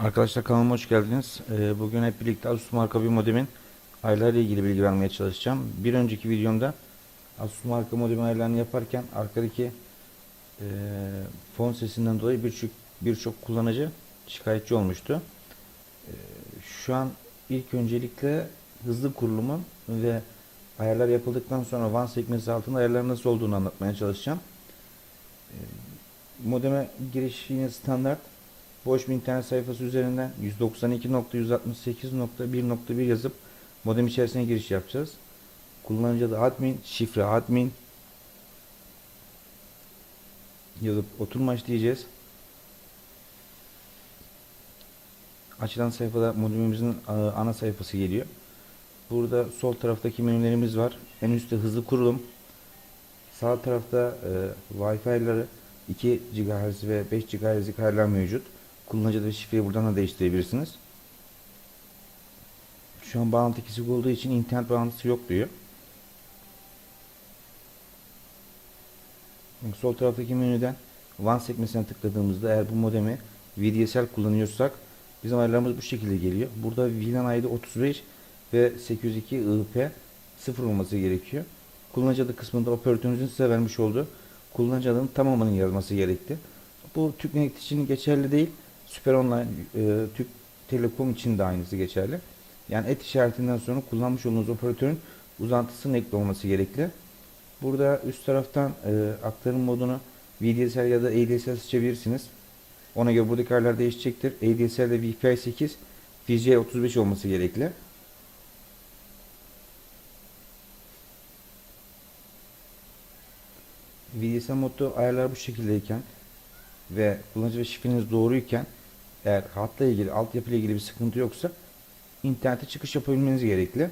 Arkadaşlar kanalıma hoş geldiniz. Ee, Bugün hep birlikte Asus marka bir modemin ayarlarıyla ilgili bilgi vermeye çalışacağım. Bir önceki videomda Asus marka modemin ayarlarını yaparken arkadaki e, fon sesinden dolayı birçok birçok kullanıcı şikayetçi olmuştu. E, Şu an ilk öncelikle hızlı kurulumun ve ayarlar yapıldıktan sonra WAN sekmesi altında ayarların nasıl olduğunu anlatmaya çalışacağım. E, Modeme giriş yine standart. Boş bir internet sayfası üzerinden 192.168.1.1 yazıp modem içerisine giriş yapacağız. Kullanıcı adı admin, şifre admin yazıp oturmaç diyeceğiz. Açılan sayfada modemimizin e, ana sayfası geliyor. Burada sol taraftaki menülerimiz var. En üstte hızlı kurulum. Sağ tarafta e, Wi-Fi'ları 2 GHz ve 5 GHz'lik ayarlar mevcut. Kullanıcı da şifreyi buradan da değiştirebilirsiniz. Şu an bağlantı kesik olduğu için internet bağlantısı yok diyor. Sol taraftaki menüden WAN sekmesine tıkladığımızda eğer bu modemi VDSL kullanıyorsak bizim ayarlarımız bu şekilde geliyor. Burada VLAN ID 35 ve 802 IP 0 olması gerekiyor. Kullanıcı adı kısmında operatörünüzün size vermiş olduğu kullanıcı adının tamamının yazması gerekti. Bu TürkNet için geçerli değil. Süper Online, e, Türk Telekom için de aynısı geçerli. Yani et işaretinden sonra kullanmış olduğunuz operatörün uzantısının ekli olması gerekli. Burada üst taraftan e, aktarım modunu VDSL ya da ADSL seçebilirsiniz. Ona göre buradaki ayarlar değişecektir. ADSL ve Wi-Fi 8, VJ 35 olması gerekli. VDSL modda ayarlar bu şekildeyken ve kullanıcı ve şifreniz doğruyken eğer hatla ilgili, altyapı ile ilgili bir sıkıntı yoksa internete çıkış yapabilmeniz gerekli.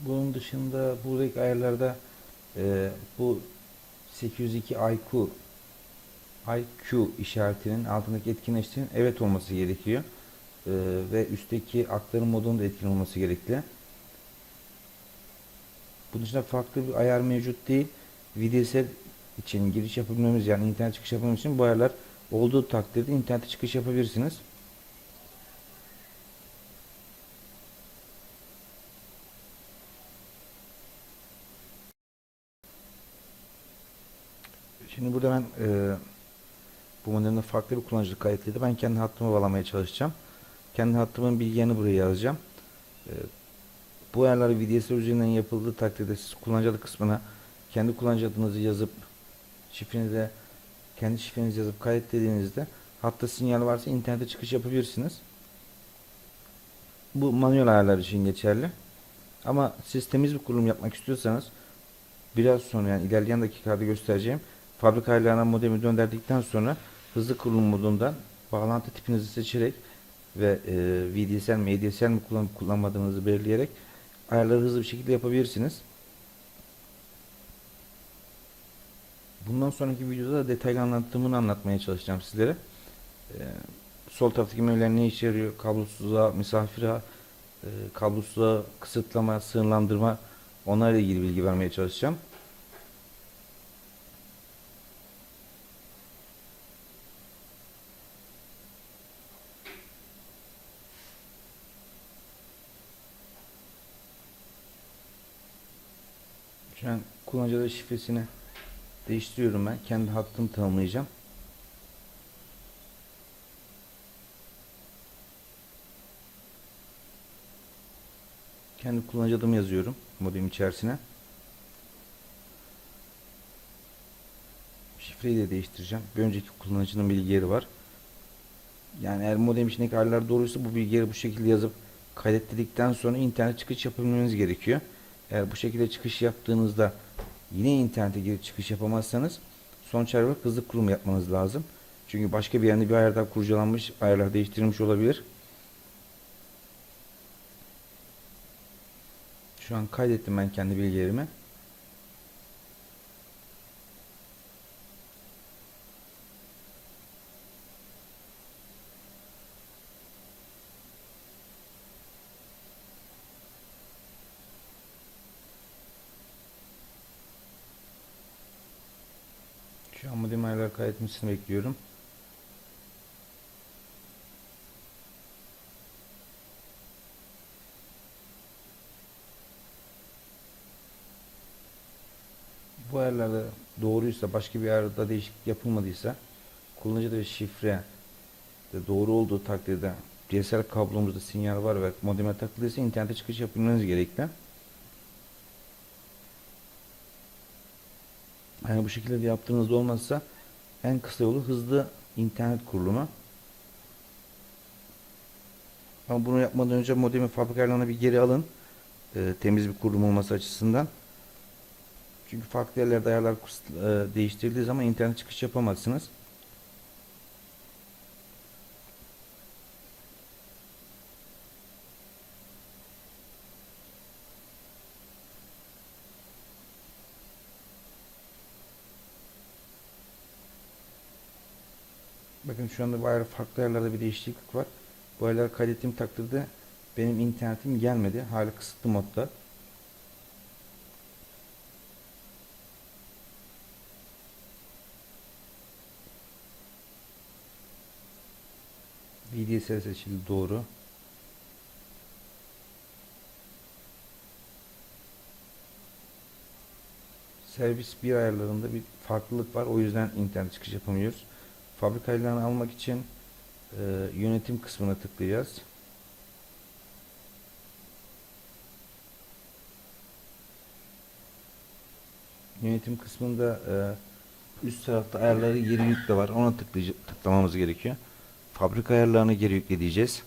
Bunun dışında buradaki ayarlarda e, bu 802 IQ IQ işaretinin altındaki etkinleştirin evet olması gerekiyor. E, ve üstteki aktarım modunun da etkin olması gerekli. Bunun dışında farklı bir ayar mevcut değil. VDSL için giriş yapabilmemiz yani internet çıkış yapabilmemiz için bu ayarlar olduğu takdirde internete çıkış yapabilirsiniz. Şimdi burada ben e, bu modelimde farklı bir kullanıcılık kayıtlıydı. Ben kendi hattımı bağlamaya çalışacağım. Kendi hattımın bilgilerini buraya yazacağım. E, bu ayarlar VDSL üzerinden yapıldığı takdirde siz kullanıcı kısmına kendi kullanıcı adınızı yazıp şifrenizi kendi şifrenizi yazıp kaydetlediğinizde hatta sinyal varsa internete çıkış yapabilirsiniz. Bu manuel ayarlar için geçerli. Ama siz temiz bir kurulum yapmak istiyorsanız biraz sonra yani ilerleyen dakikalarda göstereceğim fabrika ayarlarına modemi döndürdükten sonra hızlı kurulum modundan bağlantı tipinizi seçerek ve e, VDSL mi ADSL mi kullanıp kullanmadığınızı belirleyerek ayarları hızlı bir şekilde yapabilirsiniz. Bundan sonraki videoda da detaylı anlattığımını anlatmaya çalışacağım sizlere. E, sol taraftaki menüler ne işe yarıyor? Kablosuzluğa, misafire, e, kısıtlama, sınırlandırma onlarla ilgili bilgi vermeye çalışacağım. Şu an kullanıcı şifresini değiştiriyorum ben. Kendi hattımı tanımlayacağım. Kendi kullanıcı adımı yazıyorum modem içerisine. Şifreyi de değiştireceğim. Bir önceki kullanıcının bilgileri var. Yani eğer modem içindeki ayarlar doğruysa bu bilgileri bu şekilde yazıp kaydettirdikten sonra internet çıkış yapabilmeniz gerekiyor. Eğer bu şekilde çıkış yaptığınızda yine internete girip çıkış yapamazsanız sonuç olarak hızlı kurum yapmanız lazım. Çünkü başka bir yerde bir ayarlar kurcalanmış, ayarlar değiştirilmiş olabilir. Şu an kaydettim ben kendi bilgilerimi. Şu an modem ayarlar kaydetmesini bekliyorum. Bu ayarlarda doğruysa başka bir ayarda değişiklik yapılmadıysa kullanıcı da şifre de doğru olduğu takdirde DSL kablomuzda sinyal var ve modeme takılıysa internete çıkış yapılmanız gerekli. Yani bu şekilde de yaptığınızda olmazsa en kısa yolu hızlı internet kurulumu. Ama bunu yapmadan önce modemi fabrika ayarlarına bir geri alın. Ee, temiz bir kurulum olması açısından. Çünkü farklı yerlerde ayarlar e, değiştirildiği zaman internet çıkış yapamazsınız. Bakın şu anda bu ayar farklı ayarlarda bir değişiklik var. Bu ayarları kaydettiğim takdirde benim internetim gelmedi. Hala kısıtlı modda. VDSL seçildi doğru. Servis bir ayarlarında bir farklılık var. O yüzden internet çıkış yapamıyoruz. Fabrika ayarlarını almak için e, yönetim kısmına tıklayacağız. Yönetim kısmında e, üst tarafta ayarları geri yükle var. Ona tıklamamız gerekiyor. Fabrika ayarlarını geri yükle diyeceğiz.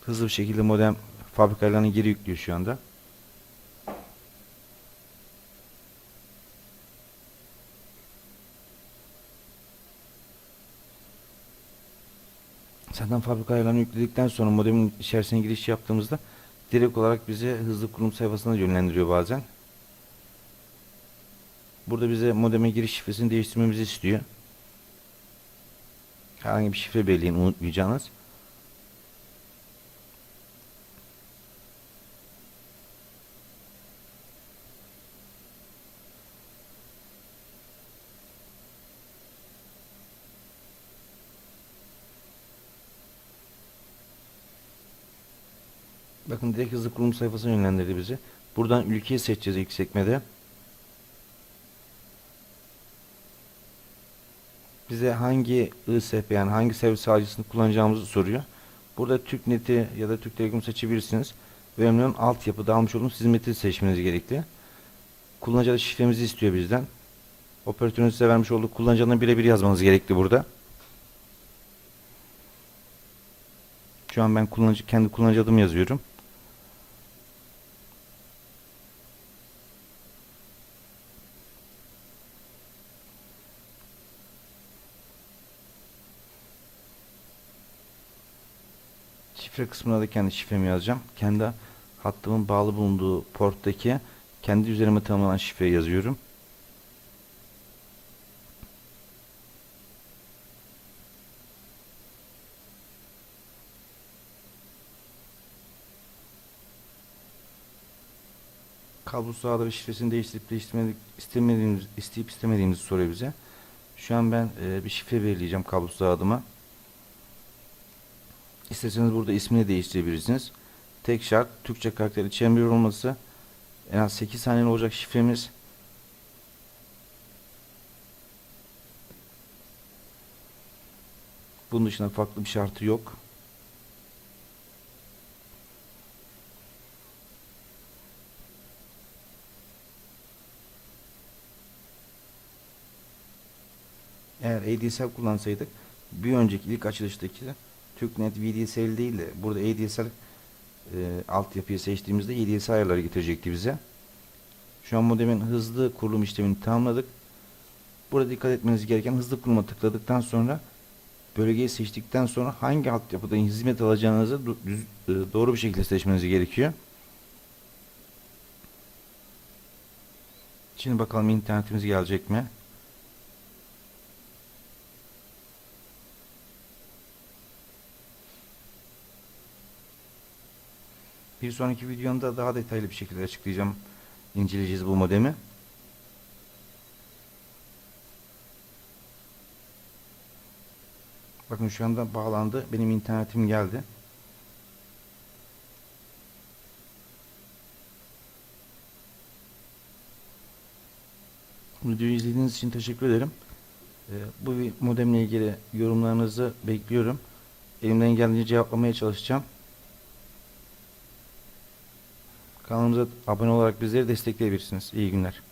Hızlı bir şekilde modem fabrika ayarlarını geri yüklüyor şu anda. Zaten fabrika ayarlarını yükledikten sonra modemin içerisine giriş yaptığımızda direkt olarak bizi hızlı kurulum sayfasına yönlendiriyor bazen. Burada bize modeme giriş şifresini değiştirmemizi istiyor. Herhangi bir şifre belirleyin unutmayacağınız. Bakın direkt hızlı kurulum sayfasına yönlendirdi bizi. Buradan ülkeyi seçeceğiz ilk sekmede. Bize hangi ISP yani hangi servis sağlayıcısını kullanacağımızı soruyor. Burada TürkNet'i ya da Türk Telekom seçebilirsiniz. Önemli altyapıda almış olduğunuz hizmeti seçmeniz gerekli. Kullanıcı şifremizi istiyor bizden. Operatörün size vermiş olduğu kullanıcı birebir yazmanız gerekli burada. Şu an ben kullanıcı kendi kullanıcı adımı yazıyorum. Şifre kısmına da kendi şifremi yazacağım. Kendi hattımın bağlı bulunduğu porttaki kendi üzerime tanımlanan şifreyi yazıyorum. Kablosuz ağları şifresini değiştirip değiştirmedik, istemediğimiz, isteyip istemediğimizi soruyor bize. Şu an ben e, bir şifre belirleyeceğim kablosuz ağıma. İsterseniz burada ismini değiştirebilirsiniz. Tek şart Türkçe karakter içeren olması. En az 8 saniyeli olacak şifremiz. Bunun dışında farklı bir şartı yok. Eğer ADSL kullansaydık bir önceki ilk açılıştaki TürkNet VDSL değil de burada ADSL e, altyapıyı seçtiğimizde ADSL ayarları getirecekti bize. Şu an modemin hızlı kurulum işlemini tamamladık. Burada dikkat etmeniz gereken hızlı kuruluma tıkladıktan sonra bölgeyi seçtikten sonra hangi altyapıdan hizmet alacağınızı düz, e, doğru bir şekilde seçmeniz gerekiyor. Şimdi bakalım internetimiz gelecek mi? Bir sonraki videomda daha detaylı bir şekilde açıklayacağım. İnceleyeceğiz bu modemi. Bakın şu anda bağlandı. Benim internetim geldi. Videoyu izlediğiniz için teşekkür ederim. Ee, bu modemle ilgili yorumlarınızı bekliyorum. Elimden geldiğince cevaplamaya çalışacağım. Kanalımıza abone olarak bizleri destekleyebilirsiniz. İyi günler.